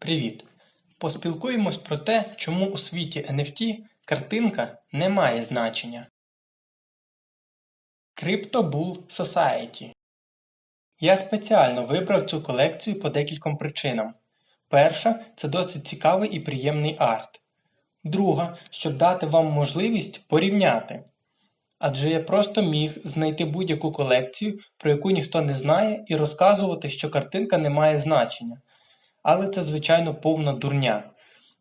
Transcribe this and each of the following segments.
Привіт! Поспілкуємось про те, чому у світі NFT картинка не має значення. Crypto Bull Society Я спеціально вибрав цю колекцію по декільком причинам. Перша це досить цікавий і приємний арт. Друга, щоб дати вам можливість порівняти. Адже я просто міг знайти будь-яку колекцію, про яку ніхто не знає, і розказувати, що картинка не має значення. Але це, звичайно, повна дурня.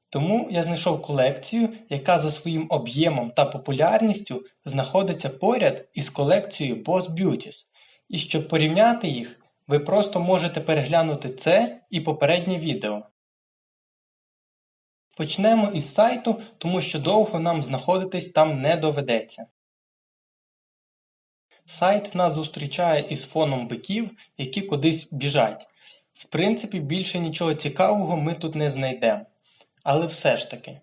Тому я знайшов колекцію, яка за своїм об'ємом та популярністю знаходиться поряд із колекцією Boss Beauties. І щоб порівняти їх, ви просто можете переглянути це і попереднє відео. Почнемо із сайту, тому що довго нам знаходитись там не доведеться. Сайт нас зустрічає із фоном биків, які кудись біжать. В принципі, більше нічого цікавого ми тут не знайдемо. Але все ж таки,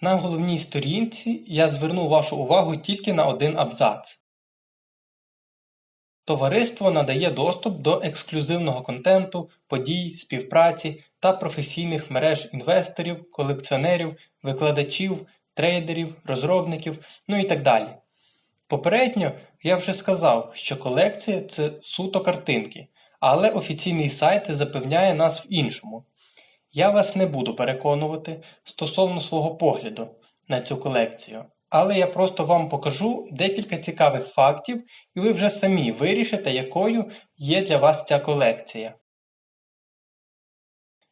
на головній сторінці я зверну вашу увагу тільки на один абзац. Товариство надає доступ до ексклюзивного контенту, подій, співпраці та професійних мереж інвесторів, колекціонерів, викладачів, трейдерів, розробників, ну і так далі. Попередньо я вже сказав, що колекція це суто картинки, але офіційний сайт запевняє нас в іншому. Я вас не буду переконувати стосовно свого погляду на цю колекцію, але я просто вам покажу декілька цікавих фактів, і ви вже самі вирішите, якою є для вас ця колекція.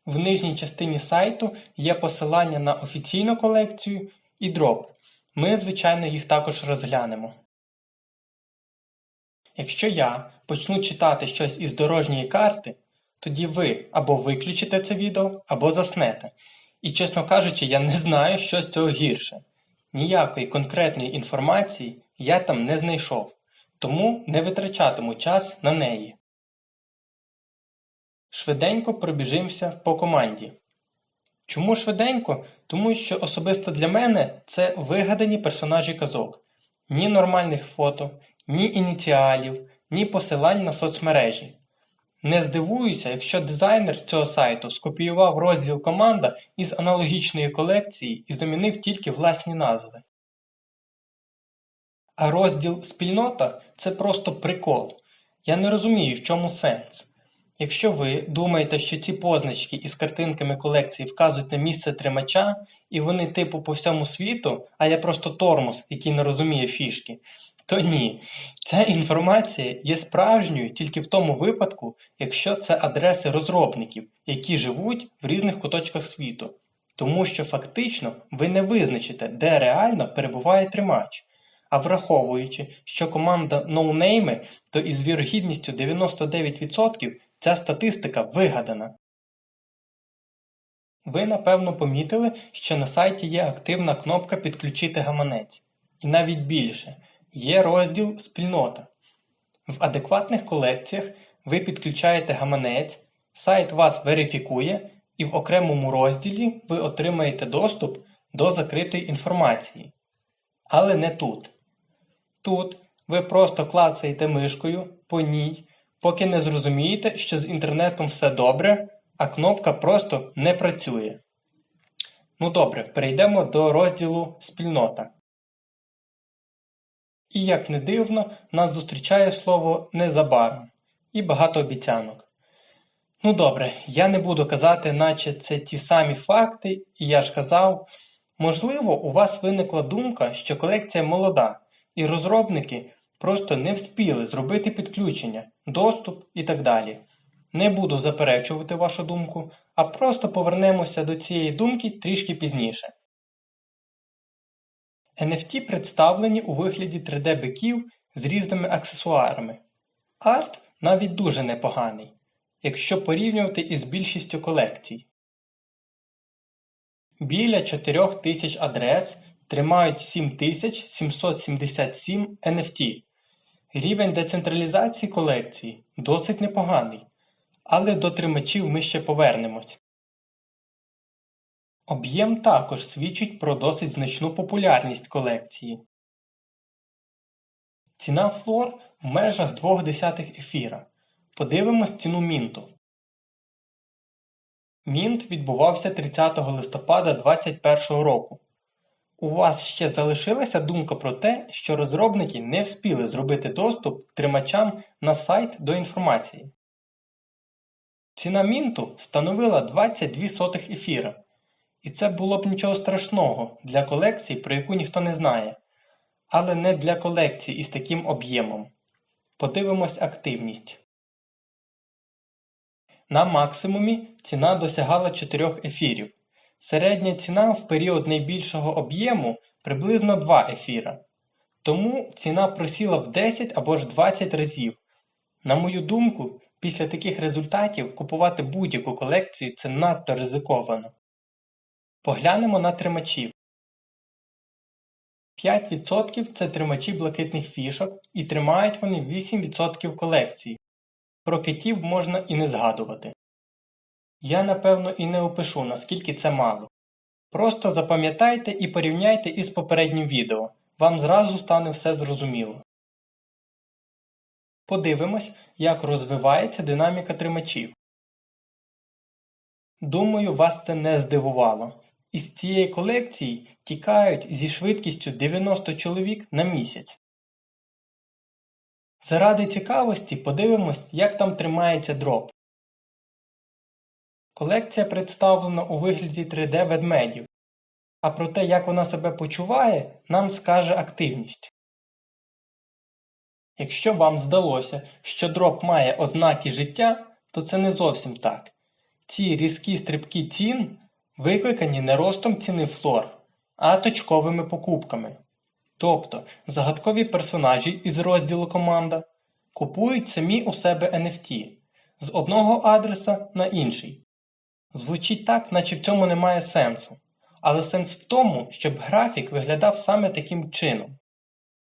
В нижній частині сайту є посилання на офіційну колекцію і дроп. Ми, звичайно, їх також розглянемо. Якщо я почну читати щось із дорожньої карти, тоді ви або виключите це відео, або заснете. І, чесно кажучи, я не знаю, що з цього гірше. Ніякої конкретної інформації я там не знайшов, тому не витрачатиму час на неї. Швиденько пробіжимося по команді. Чому швиденько? Тому що особисто для мене це вигадані персонажі казок. Ні нормальних фото, ні ініціалів, ні посилань на соцмережі. Не здивуюся, якщо дизайнер цього сайту скопіював розділ команда із аналогічної колекції і замінив тільки власні назви. А розділ спільнота це просто прикол. Я не розумію, в чому сенс. Якщо ви думаєте, що ці позначки із картинками колекції вказують на місце тримача, і вони типу по всьому світу, а я просто тормоз, який не розуміє фішки, то ні. Ця інформація є справжньою тільки в тому випадку, якщо це адреси розробників, які живуть в різних куточках світу. Тому що фактично ви не визначите, де реально перебуває тримач. А враховуючи, що команда ноунейми, то із вірогідністю 99% ця статистика вигадана. Ви напевно помітили, що на сайті є активна кнопка Підключити гаманець. І навіть більше є розділ Спільнота. В адекватних колекціях ви підключаєте гаманець, сайт вас верифікує, і в окремому розділі ви отримаєте доступ до закритої інформації. Але не тут. Тут ви просто клацаєте мишкою по ній, поки не зрозумієте, що з інтернетом все добре, а кнопка просто не працює. Ну добре, перейдемо до розділу Спільнота. І, як не дивно, нас зустрічає слово незабаром і багато обіцянок. Ну добре, я не буду казати, наче це ті самі факти, і я ж казав, можливо, у вас виникла думка, що колекція молода, і розробники просто не вспіли зробити підключення, доступ і так далі. Не буду заперечувати вашу думку, а просто повернемося до цієї думки трішки пізніше. NFT представлені у вигляді 3D-биків з різними аксесуарами. Арт навіть дуже непоганий, якщо порівнювати із більшістю колекцій. Біля 4000 адрес тримають 7777 NFT. Рівень децентралізації колекції досить непоганий, але до тримачів ми ще повернемось. Об'єм також свідчить про досить значну популярність колекції. Ціна флор в межах 0,2 ефіра. Подивимось ціну мінту. Мінт відбувався 30 листопада 2021 року. У вас ще залишилася думка про те, що розробники не вспіли зробити доступ тримачам на сайт до інформації. Ціна мінту становила 22 сотих ефіра. І це було б нічого страшного для колекції, про яку ніхто не знає. Але не для колекції із таким об'ємом. Подивимось активність. На максимумі ціна досягала 4 ефірів. Середня ціна в період найбільшого об'єму приблизно 2 ефіра. Тому ціна просіла в 10 або ж 20 разів. На мою думку, після таких результатів купувати будь-яку колекцію це надто ризиковано. Поглянемо на тримачів. 5% це тримачі блакитних фішок і тримають вони 8% колекції. Про китів можна і не згадувати. Я напевно і не опишу, наскільки це мало. Просто запам'ятайте і порівняйте із попереднім відео, вам зразу стане все зрозуміло. Подивимось, як розвивається динаміка тримачів. Думаю, вас це не здивувало. Із цієї колекції тікають зі швидкістю 90 чоловік на місяць. Заради цікавості подивимось, як там тримається дроп. Колекція представлена у вигляді 3D ведмедів, а про те, як вона себе почуває, нам скаже активність. Якщо вам здалося, що дроп має ознаки життя, то це не зовсім так. Ці різкі стрибки цін викликані не ростом ціни флор, а точковими покупками. Тобто загадкові персонажі із розділу команда купують самі у себе NFT з одного адреса на інший. Звучить так, наче в цьому немає сенсу. Але сенс в тому, щоб графік виглядав саме таким чином.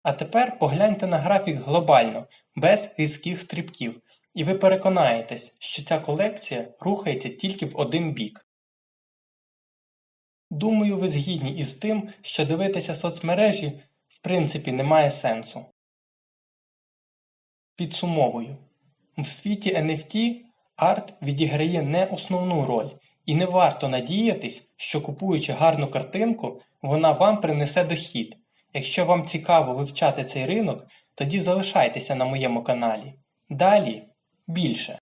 А тепер погляньте на графік глобально, без різких стрибків, і ви переконаєтесь, що ця колекція рухається тільки в один бік. Думаю, ви згідні із тим, що дивитися соцмережі в принципі немає сенсу. Підсумовую. В світі NFT арт відіграє не основну роль, і не варто надіятись, що купуючи гарну картинку, вона вам принесе дохід. Якщо вам цікаво вивчати цей ринок, тоді залишайтеся на моєму каналі. Далі більше.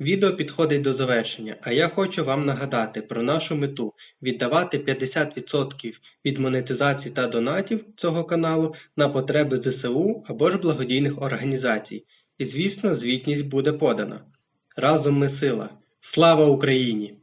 Відео підходить до завершення, а я хочу вам нагадати про нашу мету віддавати 50% від монетизації та донатів цього каналу на потреби ЗСУ або ж благодійних організацій. І звісно, звітність буде подана. Разом ми сила! Слава Україні!